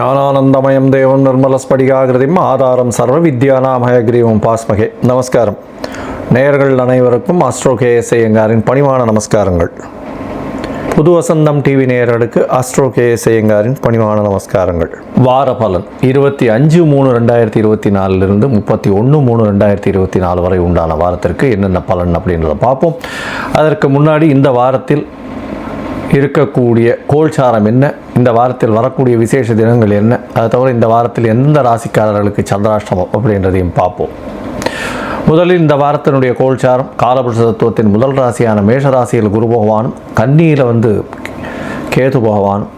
ஞானானந்தமயம் தேவம் நிர்மலஸ்படிகாகிருதிம் ஆதாரம் சர்வ வித்யானாமயக்ரீவம் பாஸ்மகே. நமஸ்காரம். நேயர்கள் அனைவருக்கும் அஸ்ட்ரோ கேஎஸ்ஐயங்காரின் பணிவான நமஸ்காரங்கள். புது வசந்தம் டிவி நேயர்களுக்கு அஸ்ட்ரோ கேஎஸ்ஐயங்காரின் பணிவான நமஸ்காரங்கள். வார பலன் இருபத்தி அஞ்சு மூணு ரெண்டாயிரத்தி இருபத்தி நாலுலேருந்து முப்பத்தி ஒன்று மூணு ரெண்டாயிரத்தி இருபத்தி நாலு வரை உண்டான வாரத்திற்கு என்னென்ன பலன் அப்படின்றத பார்ப்போம். அதற்கு முன்னாடி இந்த வாரத்தில் இருக்கக்கூடிய கோல்சாரம் என்ன? இந்த வாரத்தில் வரக்கூடிய விசேஷ தினங்கள் என்ன? அதை தவிர இந்த வாரத்தில் எந்த ராசிக்காரர்களுக்கு சந்திராஷ்டமம் அப்படின்றதையும் பார்ப்போம். முதலில் இந்த வாரத்தினுடைய கோல்சாரம் காலபுருஷ தத்துவத்தின் முதல் ராசியான மேஷ ராசியில் குரு பகவானும் கன்னியில் வந்து கேது பகவானும்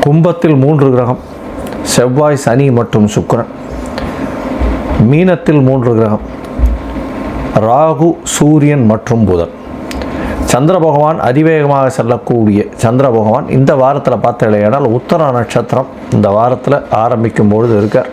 கும்பத்தில் மூன்று கிரகம் செவ்வாய் சனி மற்றும் சுக்கரன். மீனத்தில் மூன்று கிரகம் ராகு சூரியன் மற்றும் புதன். சந்திர பகவான் அதிவேகமாக செல்லக்கூடிய சந்திர பகவான் இந்த வாரத்தில் பார்த்தீங்கன்னா உத்தர நட்சத்திரம் இந்த வாரத்தில் ஆரம்பிக்கும் பொழுது இருக்கார்.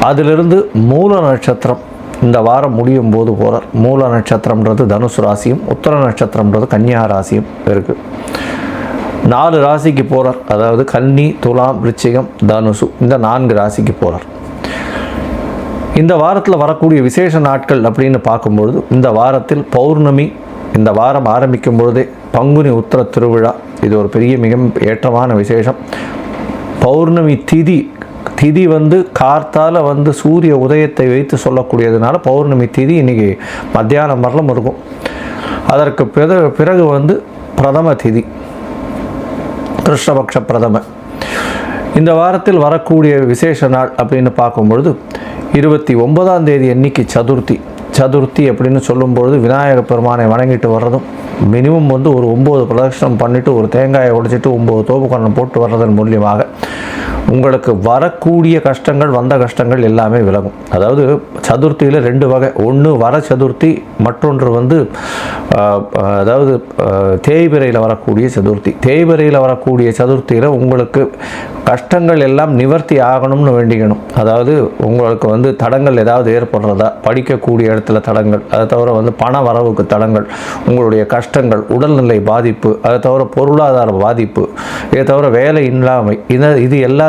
அதிலிருந்து மூல நட்சத்திரம் இந்த வாரம் முடியும் போது போகிறார் மூல நட்சத்திரம்ன்றது தனுசு ராசியும் உத்தர நட்சத்திரம்ன்றது கன்னியா ராசியும் இருக்குது நாலு ராசிக்கு போகிறார் அதாவது கன்னி துலாம் ரிச்சிகம் தனுசு இந்த நான்கு ராசிக்கு போகிறார் இந்த வாரத்தில் வரக்கூடிய விசேஷ நாட்கள் அப்படின்னு பார்க்கும்பொழுது இந்த வாரத்தில் பௌர்ணமி இந்த வாரம் ஆரம்பிக்கும் பொழுதே பங்குனி உத்தர திருவிழா. இது ஒரு பெரிய மிக ஏற்றமான விசேஷம். பௌர்ணமி திதி திதி வந்து கார்த்தால் வந்து சூரிய உதயத்தை வைத்து சொல்லக்கூடியதுனால பௌர்ணமி திதி இன்றைக்கி மத்தியானம் வரலும் இருக்கும். அதற்கு பிறகு பிறகு வந்து பிரதம திதி. கிருஷ்ணபக்ஷ பிரதம. இந்த வாரத்தில் வரக்கூடிய விசேஷ நாள் அப்படின்னு பார்க்கும்பொழுது இருபத்தி ஒன்பதாம் தேதி அன்னைக்கு சதுர்த்தி. சதுர்த்தி அப்படின்னு சொல்லும்பொழுது விநாயக பெருமானை வணங்கிட்டு வர்றதும் மினிமம் வந்து ஒரு ஒம்பது பிரதட்சணம் பண்ணிவிட்டு ஒரு தேங்காயை உடைச்சிட்டு ஒம்பது தோப்புக்கரணம் போட்டு வர்றதன் மூலியமாக உங்களுக்கு வரக்கூடிய கஷ்டங்கள் வந்த கஷ்டங்கள் எல்லாமே விலகும். அதாவது சதுர்த்தியில் ரெண்டு வகை. ஒன்று வர சதுர்த்தி மற்றொன்று வந்து அதாவது தேய்பிரையில் வரக்கூடிய சதுர்த்தி. தேய்பிரையில் வரக்கூடிய சதுர்த்தியில் உங்களுக்கு கஷ்டங்கள் எல்லாம் நிவர்த்தி ஆகணும்னு வேண்டிக்கணும். அதாவது உங்களுக்கு வந்து தடங்கள் ஏதாவது ஏற்படுறதா படிக்கக்கூடிய இடத்துல தடங்கள் அதை தவிர வந்து பண வரவுக்கு தடங்கள் உங்களுடைய கஷ்டங்கள் உடல்நிலை பாதிப்பு அதை தவிர பொருளாதார பாதிப்பு இதை தவிர வேலை இல்லாமை இதை இது எல்லா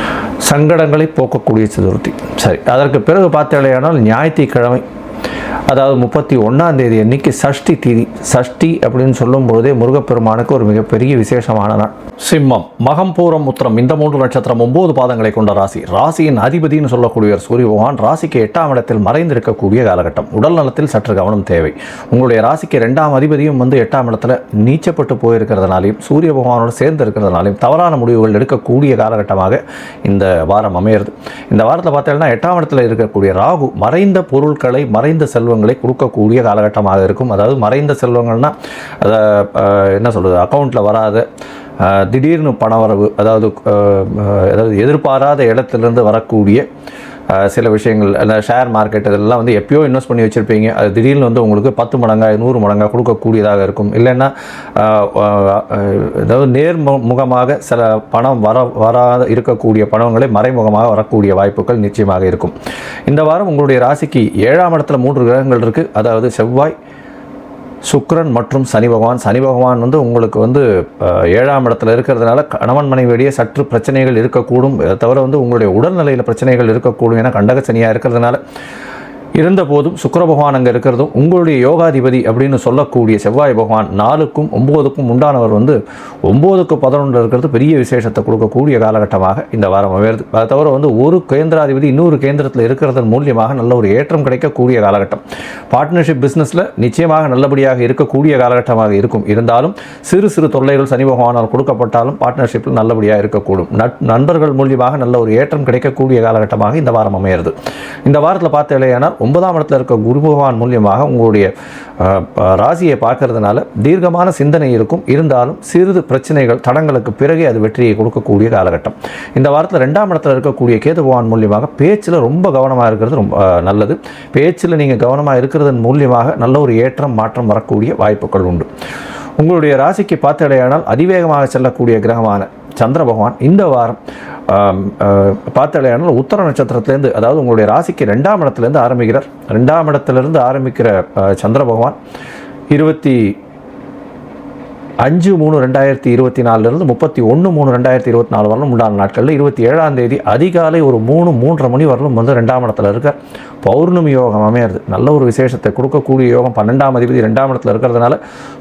சங்கடங்களை போக்கக்கூடிய சதுர்த்தி. சரி அதற்கு பிறகு பார்த்தாலேயானால் ஞாயிற்றுக்கிழமை. அதாவது முப்பத்தி ஒன்றாம் தேதி அன்னைக்கு சஷ்டி தீதி. சஷ்டி அப்படின்னு சொல்லும்போதே முருகப்பெருமானுக்கு ஒரு மிகப்பெரிய விசேஷமான நாள். சிம்மம் மகம் பூரம் உத்திரம் இந்த மூன்று நட்சத்திரம் ஒன்பது பாதங்களை கொண்ட ராசி. ராசியின் அதிபதினு சொல்லக்கூடிய சூரிய பகவான் ராசிக்கு எட்டாம் இடத்தில் மறைந்திருக்கக்கூடிய காலகட்டம். உடல் நலத்தில் சற்று கவனம் தேவை. உங்களுடைய ராசிக்கு ரெண்டாம் அதிபதியும் வந்து எட்டாம் இடத்துல நீச்சப்பட்டு போயிருக்கிறதுனாலையும் சூரிய பகவானோடு சேர்ந்து இருக்கிறதுனாலையும் தவறான முடிவுகள் எடுக்கக்கூடிய காலகட்டமாக இந்த வாரம் அமையிறது. இந்த வாரத்தில் பார்த்தீங்கன்னா எட்டாம் இடத்துல இருக்கக்கூடிய ராகு மறைந்த பொருட்களை மறைந்த செல் செல்வங்களை கொடுக்கக்கூடிய காலகட்டமாக இருக்கும். அதாவது மறைந்த செல்வங்கள்னா அதை என்ன சொல்கிறது அக்கௌண்ட்டில் வராத திடீர்னு பணவரவு அதாவது அதாவது எதிர்பாராத இடத்துலேருந்து வரக்கூடிய சில விஷயங்கள் அந்த ஷேர் மார்க்கெட் இதெல்லாம் வந்து எப்பயோ இன்வெஸ்ட் பண்ணி வச்சுருப்பீங்க. அது திடீர்னு வந்து உங்களுக்கு பத்து மடங்காக நூறு மடங்காக கொடுக்கக்கூடியதாக இருக்கும். இல்லைன்னா அஹ், அஹ், அதாவது முகமாக சில பணம் வர வராத இருக்கக்கூடிய பணங்களை மறைமுகமாக வரக்கூடிய வாய்ப்புகள் நிச்சயமாக இருக்கும். இந்த வாரம் உங்களுடைய ராசிக்கு ஏழாம் இடத்துல மூன்று கிரகங்கள் இருக்குது அதாவது செவ்வாய் சுக்ரன் மற்றும் சனி பகவான். சனி பகவான் வந்து உங்களுக்கு வந்து ஏழாம் இடத்துல இருக்கிறதுனால கணவன் மனைவியிடையே சற்று பிரச்சனைகள் இருக்கக்கூடும். தவிர வந்து உங்களுடைய உடல்நிலையில் பிரச்சனைகள் இருக்கக்கூடும். ஏன்னா கண்டக சனியாக இருக்கிறதுனால இருந்த போதும் சுக்கர பகவான் அங்கே இருக்கிறதும் உங்களுடைய யோகாதிபதி அப்படின்னு சொல்லக்கூடிய செவ்வாய் பகவான் நாலுக்கும் ஒம்போதுக்கும் உண்டானவர் வந்து ஒம்போதுக்கு பதினொன்று இருக்கிறது பெரிய விசேஷத்தை கொடுக்கக்கூடிய காலகட்டமாக இந்த வாரம் அமையிறது அதை தவிர வந்து ஒரு கேந்திராதிபதி இன்னொரு கேந்திரத்தில் இருக்கிறதன் மூலியமாக நல்ல ஒரு ஏற்றம் கிடைக்கக்கூடிய காலகட்டம். பார்ட்னர்ஷிப் பிஸ்னஸில் நிச்சயமாக நல்லபடியாக இருக்கக்கூடிய காலகட்டமாக இருக்கும். இருந்தாலும் சிறு சிறு தொல்லைகள் சனி பகவானால் கொடுக்கப்பட்டாலும் பார்ட்னர்ஷிப்பில் நல்லபடியாக இருக்கக்கூடும். நண்பர்கள் மூலியமாக நல்ல ஒரு ஏற்றம் கிடைக்கக்கூடிய காலகட்டமாக இந்த வாரம் அமையிறது இந்த வாரத்தில் பார்த்த இல்லையானால் ஒன்பதாம் இடத்துல இருக்க குரு பகவான் மூலியமாக உங்களுடைய ராசியை பார்க்கறதுனால தீர்க்கமான சிந்தனை இருக்கும். இருந்தாலும் சிறிது பிரச்சனைகள் தடங்களுக்கு பிறகே அது வெற்றியை கொடுக்கக்கூடிய காலகட்டம். இந்த வாரத்தில் ரெண்டாம் இடத்துல இருக்கக்கூடிய கேது பகவான் மூலியமாக பேச்சில் ரொம்ப கவனமாக இருக்கிறது ரொம்ப நல்லது. பேச்சில் நீங்கள் கவனமாக இருக்கிறதன் மூலியமாக நல்ல ஒரு ஏற்றம் மாற்றம் வரக்கூடிய வாய்ப்புகள் உண்டு. உங்களுடைய ராசிக்கு பார்த்தடையானால் அதிவேகமாக செல்லக்கூடிய கிரகமான சந்திர பகவான் இந்த வாரம் பார்த்தாலும் உத்தர நட்சத்திரத்துலேருந்து அதாவது உங்களுடைய ராசிக்கு ரெண்டாம் இடத்துலேருந்து ஆரம்பிக்கிறார். ரெண்டாம் இடத்துலேருந்து ஆரம்பிக்கிற சந்திர பகவான் இருபத்தி அஞ்சு மூணு ரெண்டாயிரத்தி இருபத்தி நாலுலேருந்து முப்பத்தி ஒன்று மூணு ரெண்டாயிரத்தி இருபத்தி நாலு வரலும் உண்டான நாட்களில் இருபத்தி ஏழாம் தேதி அதிகாலை ஒரு மூணு மூன்றரை மணி வரலும் வந்து ரெண்டாம் இடத்துல இருக்க பௌர்ணமி யோகம் அமையிறது நல்ல ஒரு விசேஷத்தை கொடுக்கக்கூடிய யோகம் பன்னெண்டாம் அதிபதி ரெண்டாம் இடத்துல இருக்கிறதுனால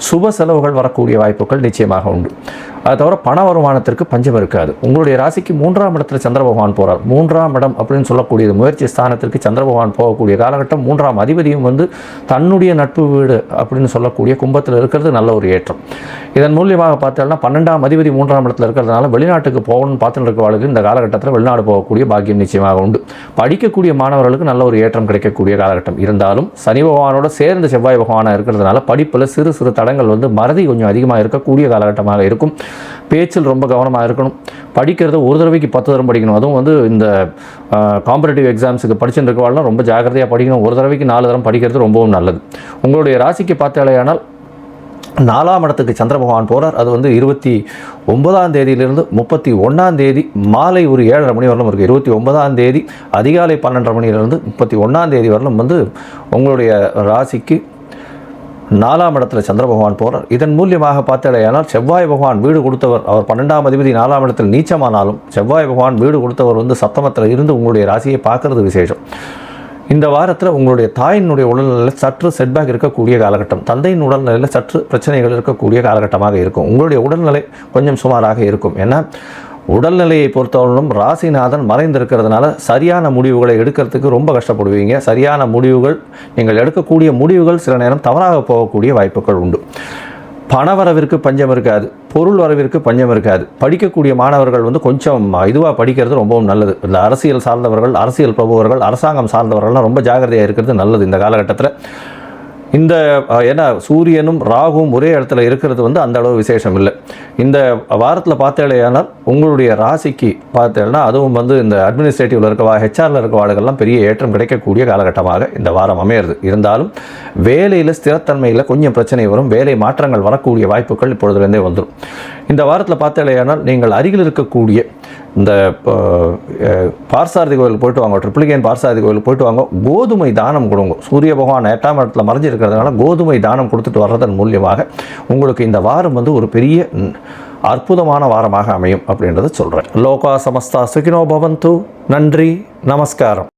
சுப செலவுகள் வரக்கூடிய வாய்ப்புகள் நிச்சயமாக உண்டு. அதை தவிர பண வருமானத்திற்கு பஞ்சம் இருக்காது. உங்களுடைய ராசிக்கு மூன்றாம் இடத்துல சந்திர பகவான் போகிறார் மூன்றாம் இடம் அப்படின்னு சொல்லக்கூடியது முயற்சி ஸ்தானத்திற்கு சந்திர பகவான் போகக்கூடிய காலகட்டம் மூன்றாம் அதிபதியும் வந்து தன்னுடைய நட்பு வீடு அப்படின்னு சொல்லக்கூடிய கும்பத்தில் இருக்கிறது நல்ல ஒரு ஏற்றம். இதன் மூலியமாக பார்த்தோம்னா பன்னெண்டாம் அதிபதி மூன்றாம் இடத்துல இருக்கிறதுனால வெளிநாட்டுக்கு போகணும்னு பார்த்துட்டு இருக்கவாளுக்கு இந்த காலகட்டத்தில் வெளிநாடு போகக்கூடிய பாக்கியம் நிச்சயமாக உண்டு. படிக்கக்கூடிய மாணவர்களுக்கு நல்ல ஒரு ஏற்றம் கிடைக்கக்கூடிய காலகட்டம். இருந்தாலும் சனி பகவானோட சேர்ந்த செவ்வாய் பகவானாக இருக்கிறதுனால படிப்பில் சிறு சிறு தடங்கள் வந்து மறதி கொஞ்சம் அதிகமாக இருக்கக்கூடிய காலகட்டமாக இருக்கும். பேச்சில் ரொம்ப கவனமாக இருக்கணும். படிக்கிறத ஒரு தடவைக்கு பத்து தரம் படிக்கணும். அதுவும் வந்து இந்த காம்படேட்டிவ் எக்ஸாம்ஸுக்கு படிச்சுட்டு இருக்கவாள்லாம் ரொம்ப ஜாகிரதையாக படிக்கணும். ஒரு தடவைக்கு நாலு தரம் படிக்கிறது ரொம்பவும் நல்லது. உங்களுடைய ராசிக்கு பார்த்தாலேயானால் நாலாம் இடத்துக்கு சந்திர பகவான் போகிறார் அது வந்து இருபத்தி ஒன்பதாம் தேதியிலிருந்து முப்பத்தி ஒன்றாம் தேதி மாலை ஒரு ஏழரை மணி வரலும் இருக்குது இருபத்தி ஒன்பதாம் தேதி அதிகாலை பன்னெண்டரை மணியிலிருந்து முப்பத்தி ஒன்றாம் தேதி வரலும் வந்து உங்களுடைய ராசிக்கு நாலாம் இடத்துல சந்திர பகவான் போகிறார் இதன் மூலியமாக பார்த்தடையானால் செவ்வாய் பகவான் வீடு கொடுத்தவர் அவர் பன்னெண்டாம் அதிபதி நாலாம் இடத்தில் நீச்சமானாலும் செவ்வாய் பகவான் வீடு கொடுத்தவர் வந்து சப்தமத்தில் இருந்து உங்களுடைய ராசியை பார்க்கறது விசேஷம். இந்த வாரத்தில் உங்களுடைய தாயினுடைய உடல்நிலையில் சற்று செட்பேக் இருக்கக்கூடிய காலகட்டம் தந்தையின் உடல்நிலையில் சற்று பிரச்சனைகள் இருக்கக்கூடிய காலகட்டமாக இருக்கும். உங்களுடைய உடல்நிலை கொஞ்சம் சுமாராக இருக்கும். ஏன்னா உடல்நிலையை பொறுத்தவரையிலும் ராசிநாதன் மறைந்திருக்கிறதுனால சரியான முடிவுகளை எடுக்கிறதுக்கு ரொம்ப கஷ்டப்படுவீங்க. சரியான முடிவுகள் நீங்கள் எடுக்கக்கூடிய முடிவுகள் சில நேரம் தவறாக போகக்கூடிய வாய்ப்புகள் உண்டு. பணவரவிற்கு பஞ்சம் இருக்காது. பொருள் வரவிற்கு பஞ்சம் இருக்காது. படிக்கக்கூடிய மாணவர்கள் வந்து கொஞ்சம் இதுவாக படிக்கிறது ரொம்பவும் நல்லது. இந்த அரசியல் சார்ந்தவர்கள் அரசியல் பிரபுவர்கள் அரசாங்கம் சார்ந்தவர்கள்லாம் ரொம்ப ஜாகிரதையாக இருக்கிறது நல்லது இந்த காலகட்டத்தில். இந்த ஏன்னா சூரியனும் ராகுவும் ஒரே இடத்துல இருக்கிறது வந்து அந்த அளவு விசேஷம் இல்லை. இந்த வாரத்தில் பார்த்தேலையானால் உங்களுடைய ராசிக்கு பார்த்தேன்னா அதுவும் வந்து இந்த அட்மினிஸ்ட்ரேட்டிவில் இருக்கவா ஹெச்ஆரில் இருக்கவாளுகள்லாம் பெரிய ஏற்றம் கிடைக்கக்கூடிய காலகட்டமாக இந்த வாரம் அமையிறது. இருந்தாலும் வேலையில் ஸ்திரத்தன்மையில் கொஞ்சம் பிரச்சனை வரும் வேலை மாற்றங்கள் வரக்கூடிய வாய்ப்புகள் இப்பொழுதுலேருந்தே வந்துடும். இந்த வாரத்தில் பார்த்தாலேயானால் நீங்கள் அருகில் இருக்கக்கூடிய இந்த பார்சாரதி கோயில் போயிட்டு வாங்க ட்ரிப்ளிகேன் பார்சாரதி கோயில் போயிட்டு வாங்க கோதுமை தானம் கொடுங்க. சூரிய பகவான் எட்டாம் இடத்துல மறைஞ்சிருக்கிறதுனால கோதுமை தானம் கொடுத்துட்டு வர்றதன் மூலியமாக உங்களுக்கு இந்த வாரம் வந்து ஒரு பெரிய அற்புதமான வாரமாக அமையும் அப்படின்றத சொல்கிறேன் லோகா சமஸ்தா சுகினோ பவந்து. நன்றி நமஸ்காரம்.